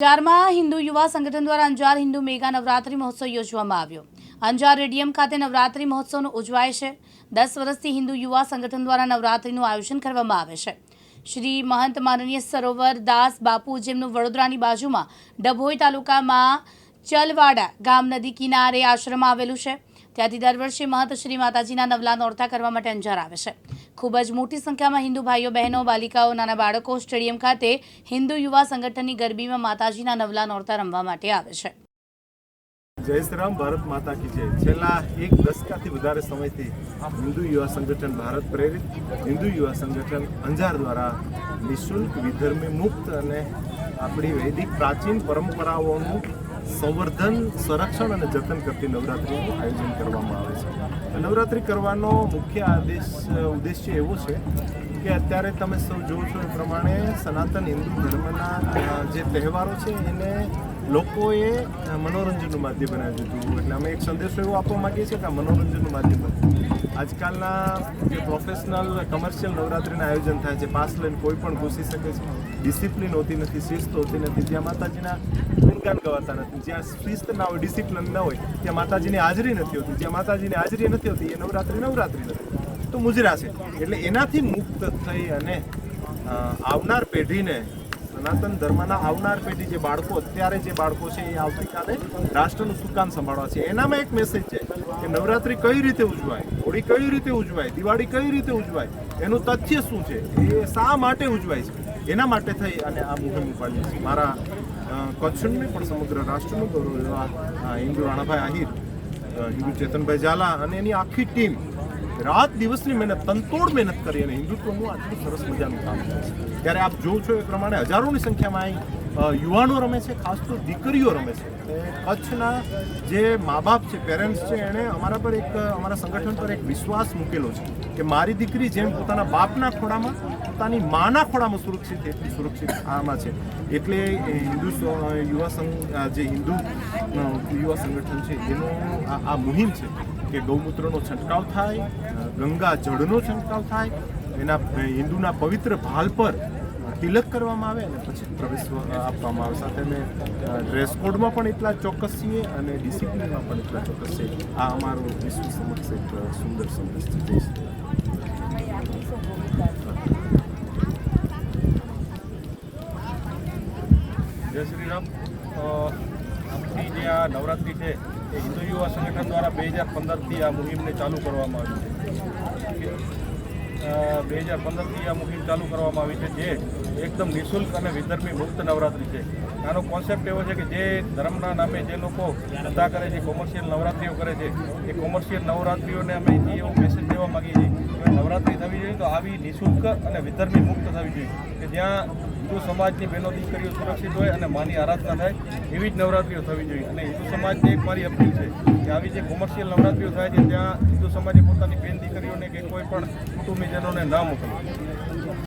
અંજારમાં હિન્દુ યુવા સંગઠન દ્વારા અંજાર હિન્દુ મેગા નવરાત્રી મહોત્સવ યોજવામાં આવ્યો. અંજાર રેડિયમ ખાતે નવરાત્રી મહોત્સવનો ઉજવાય છે. દસ વર્ષથી હિન્દુ યુવા સંગઠન દ્વારા નવરાત્રીનું આયોજન કરવામાં આવે છે. શ્રી મહંત માનનીય સરોવર દાસ બાપુ જેમનું વડોદરાની બાજુમાં ડભોઈ તાલુકામાં ચલવાડા ગામ નદી કિનારે આશ્રમ આવેલું છે. ત્યાંથી દર વર્ષે મહંત શ્રી માતાજીના નવલા નોરતા કરવા માટે અંજાર આવે છે. ખૂબ જ મોટી સંખ્યામાં હિન્દુ ભાઈઓ, બહેનો, બાલિકાઓ, નાના બાળકો સ્ટેડિયમ ખાતે હિન્દુ યુવા સંગઠનની ગરબીમાં માતાજીના નવલા નોરતા રમવા માટે આવે છે. જય શ્રી રામ, ભારત માતા કી જય. છેલ્લા એક દશકાથી વધારે સમયથી હિન્દુ યુવા સંગઠન ભારત પ્રેરિત, હિન્દુ યુવા સંગઠન અંજાર દ્વારા નિઃશુલ્ક વિધર્મી મુક્ત અને આપણી વૈદિક પ્રાચીન પરંપરાઓનું સંવર્ધન, સંરક્ષણ અને જતન કરતી નવરાત્રિનું આયોજન કરવામાં આવે છે. નવરાત્રિ કરવાનો મુખ્ય આદેશ, ઉદ્દેશ્ય એવો છે કે અત્યારે તમે સૌ જોવો છો એ પ્રમાણે સનાતન હિન્દુ ધર્મના જે તહેવારો છે એને લોકોએ મનોરંજનનું માધ્યમ બનાવી દીધું એટલે અમે એક સંદેશો એવો આપવા માંગીએ છીએ કે આ મનોરંજનનું માધ્યમ આજકાલના જે પ્રોફેશનલ કમર્શિયલ નવરાત્રિના આયોજન થાય છે, પાસ લઈને કોઈ પણ ઘૂસી શકે છે ડિસિપ્લિન હોતી નથી, શિસ્ત હોતી નથી, જ્યાં માતાજીના ગુણગાન ગવાતા નથી, જ્યાં શિસ્ત ના હોય ડિસિપ્લિન ના હોય, ત્યાં માતાજીની હાજરી નથી હોતી, જ્યાં માતાજીની હાજરી નથી હોતી, એ નવરાત્રિ નવરાત્રિ નથી. તો મુજરા છે. એટલે એનાથી મુક્ત થઈ અને આવનાર પેઢીને સનાતન ધર્મના આવનાર પેઢી જે બાળકો, અત્યારે જે બાળકો છે એ આવતીકાલે રાષ્ટ્રનું સુકાન સંભાળવા છે? એનામાં એક મેસેજ છે કે નવરાત્રિ કઈ રીતે ઉજવાય? હોળી કઈ રીતે ઉજવાય? દિવાળી કઈ રીતે ઉજવાય? એનું તથ્ય શું છે? એ શા માટે ઉજવાય છે? એના માટે થઈ અને આ મુહિમ ઉપાડી છે. મારા કચ્છને પણ સમગ્ર રાષ્ટ્રનું ગૌરવ એવા ઇન્દુ રાણાભાઈ આહિર ઇન્દુ ચેતનભાઈ ઝાલા અને એની આખી ટીમ રાત દિવસની મહેનત, તનતોડ મહેનત કરી અને હિન્દુત્વનું આટલું સરસ મજાનું કામ કરે છે. ત્યારે આપ જોવો છો એ પ્રમાણે હજારોની સંખ્યામાં અહીં યુવાનો રમે છે, ખાસ તો દીકરીઓ રમે છે. કચ્છના જે મા બાપ છે, પેરેન્ટ્સ છે, એણે અમારા પર એક, અમારા સંગઠન પર એક વિશ્વાસ મૂકેલો છે કે મારી દીકરી જેમ પોતાના બાપના ખોળામાં, પોતાની માના ખોળામાં સુરક્ષિત, એટલી સુરક્ષિત આમાં છે. એટલે હિન્દુ યુવા સંઘ જે હિન્દુ યુવા સંગઠન છે, એનું આ મુહિમ છે કે ગૌમૂત્રનો છંટકાવ થાય ગંગા જળનો છંટકાવ થાય, એના હિન્દુના પવિત્ર ભાલ પર તિલક કરવામાં આવે અને પછી પ્રવેશ આપવામાં આવે. સાથે અમે ડ્રેસ કોડમાં પણ એટલા ચોક્કસ છીએ અને ડિસિપ્લિનમાં પણ એટલા ચોક્કસ છે આ અમારો વિશ્વ સમક્ષ એક સુંદર સંદેશ છે. જય શ્રી રામ. આપણી જે આ નવરાત્રિ છે, એ હિન્દુ યુવા સંગઠન દ્વારા બે હજાર પંદરથી આ મુહિમને ચાલુ કરવામાં આવી છે. બે હજાર પંદરથી આ મુહિમ ચાલુ કરવામાં આવી છે, જે એકદમ નિઃશુલ્ક અને વિધર્મી મુક્ત નવરાત્રિ છે. આનો કોન્સેપ્ટ એવો છે કે જે ધર્મના નામે જે લોકો ધંધા કરે છે કોમર્શિયલ નવરાત્રિઓ કરે છે, એ કોમર્શિયલ નવરાત્રિઓને અમે એવો મેસેજ દેવા માગીએ છીએ કે નવરાત્રિ થવી જોઈએ તો આવી નિઃશુલ્ક અને વિધર્મી મુક્ત થવી જોઈએ. કે જ્યાં હિન્દુ સમાજની બહેનો દીકરીઓ સુરક્ષિત હોય અને માની આરાધના થાય, એવી જ નવરાત્રિઓ થવી જોઈએ. અને હિન્દુ સમાજની એક મારી અપીલ છે આવી જે કોમર્શિયલ નવરાત્રીઓ થાય છે, ત્યાં હિન્દુ સમાજે પોતાની બેન દીકરીઓને કે કોઈ પણ કુટુંબીજનોને ના મોકલવું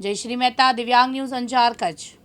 જયશ્રી મહેતા, દિવ્યાંગ ન્યૂઝ અંજાર, કચ્છ.